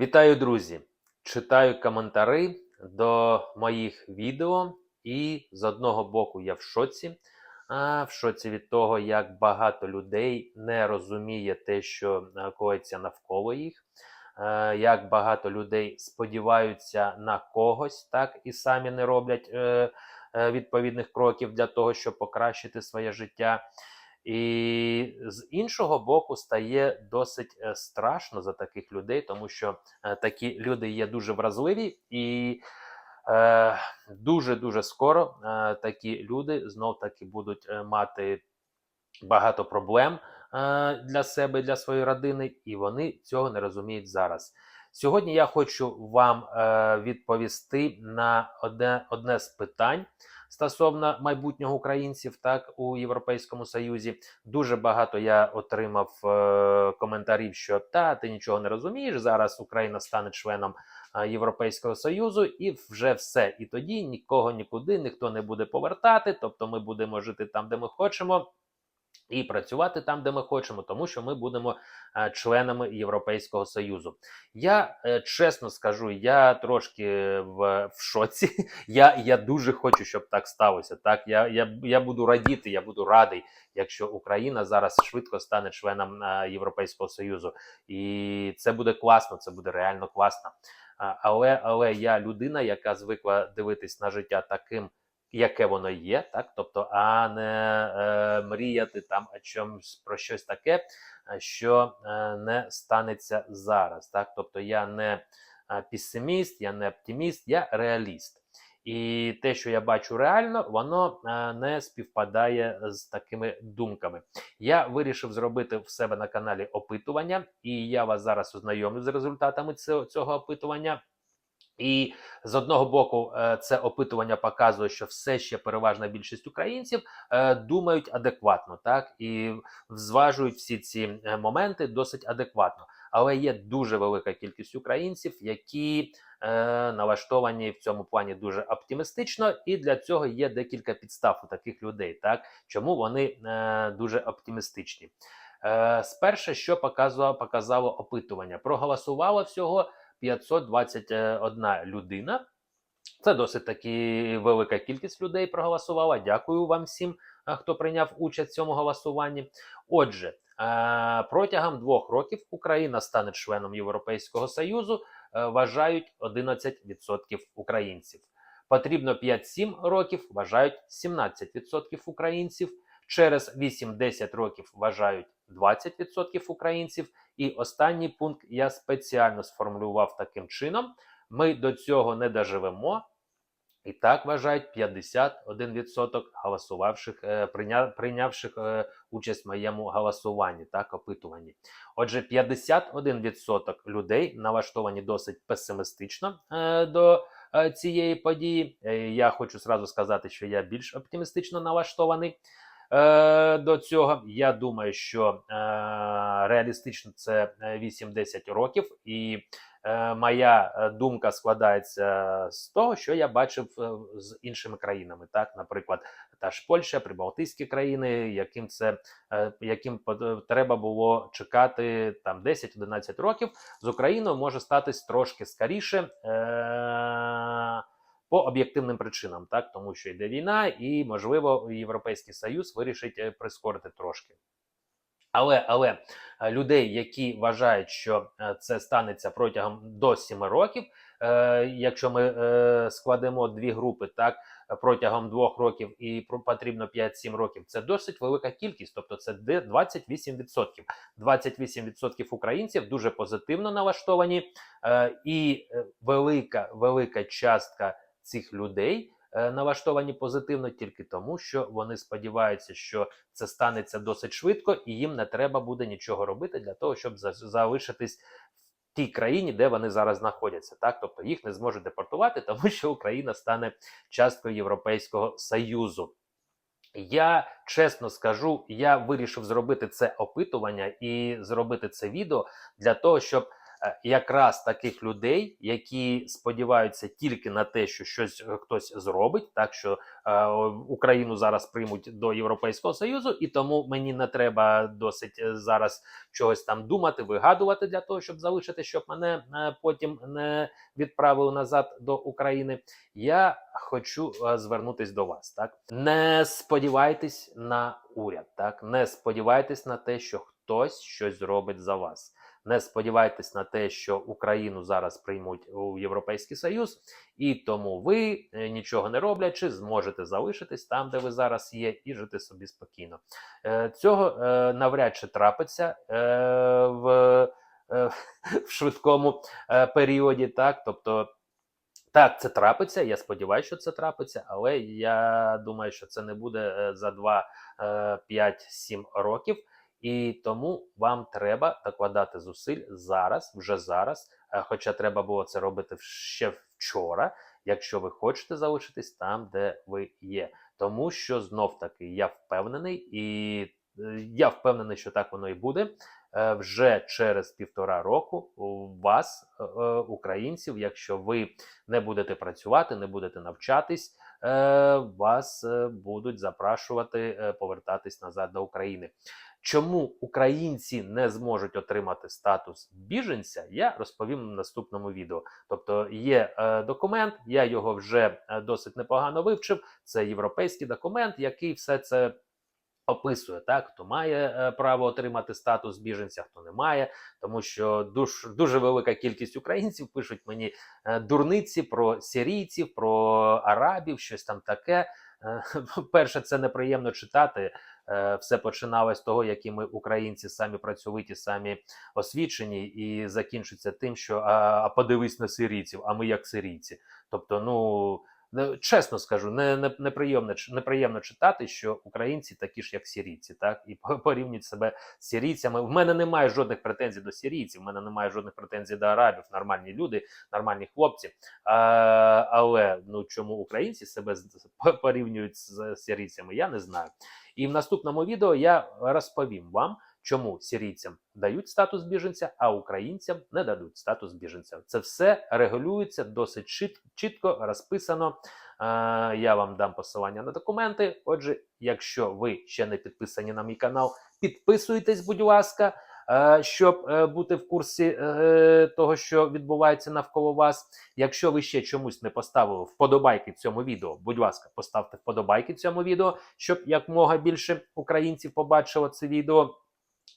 Вітаю, друзі! Читаю коментари до моїх відео, і з одного боку я в шоці. А в шоці від того, як багато людей не розуміє те, що коїться навколо їх, як багато людей сподіваються на когось, так і самі не роблять е, е, відповідних кроків для того, щоб покращити своє життя. І з іншого боку, стає досить е, страшно за таких людей, тому що е, такі люди є дуже вразливі, і дуже дуже скоро е, такі люди знов таки будуть мати багато проблем для себе, для своєї родини, і вони цього не розуміють зараз. Сьогодні я хочу вам відповісти на одне, одне з питань стосовно майбутнього українців, так у Європейському Союзі. Дуже багато я отримав е, коментарів, що та ти нічого не розумієш. Зараз Україна стане членом е, Європейського Союзу, і вже все. І тоді нікого нікуди ніхто не буде повертати. Тобто, ми будемо жити там, де ми хочемо. І працювати там, де ми хочемо, тому що ми будемо е, членами Європейського Союзу. Я е, чесно скажу, я трошки в, в шоці. Я, я дуже хочу, щоб так сталося. Так, я, я, я буду радіти, я буду радий, якщо Україна зараз швидко стане членом е, Європейського Союзу. І це буде класно, це буде реально класно. Але, але я людина, яка звикла дивитись на життя таким яке воно є, так тобто, а не е, мріяти там о чомусь про щось таке, е, що е, не станеться зараз. Так, тобто я не е, песиміст, я не оптиміст, я реаліст. І те, що я бачу реально, воно е, не співпадає з такими думками. Я вирішив зробити в себе на каналі опитування, і я вас зараз ознайомлю з результатами цього опитування. І з одного боку, е, це опитування показує, що все ще переважна більшість українців е, думають адекватно, так і зважують всі ці е, моменти досить адекватно. Але є дуже велика кількість українців, які е, налаштовані в цьому плані дуже оптимістично, і для цього є декілька підстав у таких людей, так чому вони е, дуже оптимістичні. Е, сперше, що показувало, показало опитування, проголосувало всього. 521 людина. Це досить таки велика кількість людей проголосувала. Дякую вам всім, хто прийняв участь в цьому голосуванні. Отже, протягом двох років Україна стане членом Європейського Союзу, вважають 11% українців. Потрібно 5-7 років, вважають 17% українців. Через 8-10 років вважають 20% українців. І останній пункт я спеціально сформулював таким чином: ми до цього не доживемо. І так вважають 51% голосувавших, е, прийнявших е, участь в моєму голосуванні, так, опитуванні. Отже, 51% людей налаштовані досить песимістично е, до цієї події. Я хочу зразу сказати, що я більш оптимістично налаштований е, до цього. Я думаю, що е, реалістично це 8-10 років, і е, моя е, думка складається з того, що я бачив е, з іншими країнами. Так, наприклад, та ж Польща, Прибалтійські країни, яким це е, яким треба було чекати там 10-11 років, з Україною може статись трошки скоріше. Е, по об'єктивним причинам, так тому що йде війна, і можливо Європейський Союз вирішить е, прискорити трошки. Але але е, людей, які вважають, що е, це станеться протягом до 7 років, е, якщо ми е, складемо дві групи, так протягом двох років і потрібно 5-7 років, це досить велика кількість, тобто це 28%. 28% українців дуже позитивно налаштовані, е, і велика велика частка цих людей е, налаштовані позитивно тільки тому, що вони сподіваються, що це станеться досить швидко, і їм не треба буде нічого робити для того, щоб залишитись в тій країні, де вони зараз знаходяться. Так, тобто їх не зможуть депортувати, тому що Україна стане часткою Європейського Союзу. Я чесно скажу, я вирішив зробити це опитування і зробити це відео для того, щоб якраз таких людей, які сподіваються тільки на те, що щось е, хтось зробить, так що е, Україну зараз приймуть до Європейського Союзу, і тому мені не треба досить е, зараз чогось там думати, вигадувати для того, щоб залишити, щоб мене е, потім не відправили назад до України. Я хочу е, звернутись до вас. Так не сподівайтесь на уряд, так не сподівайтесь на те, що хтось щось зробить за вас. Не сподівайтесь на те, що Україну зараз приймуть у Європейський Союз, і тому ви, е, нічого не роблячи, зможете залишитись там, де ви зараз є, і жити собі спокійно. Е, Цього е, навряд чи трапиться в, в швидкому періоді. Так, тобто. Так, це трапиться. Я сподіваюся, що це трапиться, але я думаю, що це не буде за 2, 5, 7 років. І тому вам треба докладати зусиль зараз, вже зараз. е, Хоча треба було це робити ще вчора, якщо ви хочете залишитись там, де ви є. Тому що знов таки я впевнений, і е, я впевнений, що так воно і буде. Е, Вже через півтора року у вас, українців, якщо ви не будете працювати, не будете навчатись, вас будуть запрошувати е, повертатись назад до України. Чому українці не зможуть отримати статус біженця, я розповім в наступному відео. Тобто є е, документ, я його вже е, досить непогано вивчив. Це європейський документ, який все це описує, так хто має е, право отримати статус біженця, хто не має, тому що дуж, дуже велика кількість українців пишуть мені е, дурниці про сирійців, про арабів, щось там таке. Е, Перше, це неприємно читати. Е, Все починалось з того, які ми українці самі працьовиті, самі освічені, і закінчиться тим, що а, а подивись на сирійців, а ми як сирійці. Тобто, ну чесно скажу, не, не, неприємно, неприємно читати, що українці такі ж, як сирійці, так і порівнюють себе з сирійцями. В мене немає жодних претензій до сирійців, в мене немає жодних претензій до арабів, нормальні люди, нормальні хлопці. А, але ну чому українці себе порівнюють з сирійцями, я не знаю. І в наступному відео я розповім вам, чому сирійцям дають статус біженця, а українцям не дадуть статус біженця. Це все регулюється досить чіт- чітко розписано. Е, Я вам дам посилання на документи. Отже, якщо ви ще не підписані на мій канал, підписуйтесь, будь ласка. е, Щоб е, бути в курсі е, того, що відбувається навколо вас, якщо ви ще чомусь не поставили вподобайки цьому відео, будь ласка, поставте вподобайки цьому відео, щоб якмога більше українців побачило це відео.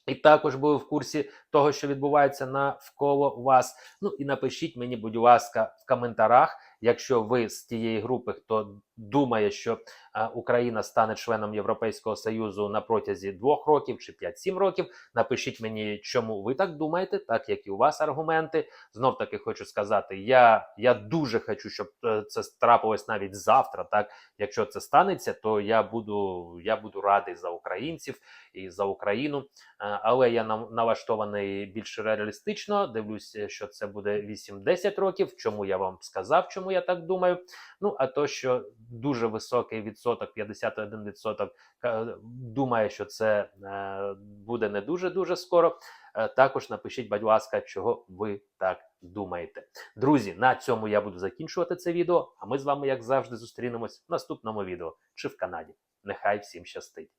І також були в курсі того, що відбувається навколо вас. Ну і напишіть мені, будь ласка, в коментарях, якщо ви з тієї групи, хто думає, що е, Україна стане членом Європейського Союзу на протязі двох років чи 5-7 років. Напишіть мені, чому ви так думаєте, так як і у вас аргументи. Знов таки хочу сказати, я, я дуже хочу, щоб е, це трапилось навіть завтра. Так, якщо це станеться, то я буду, я буду радий за українців і за Україну. Е, Але я налаштований більш реалістично. Дивлюся, що це буде 8-10 років. Чому я вам сказав, чому я так думаю? Ну а то, що дуже високий відсоток, 51% е, думає, що це е, буде не дуже дуже скоро. е, Також напишіть, будь ласка, чого ви так думаєте. Друзі, на цьому я буду закінчувати це відео. А ми з вами, як завжди, зустрінемось в наступному відео чи в Канаді. Нехай всім щастить!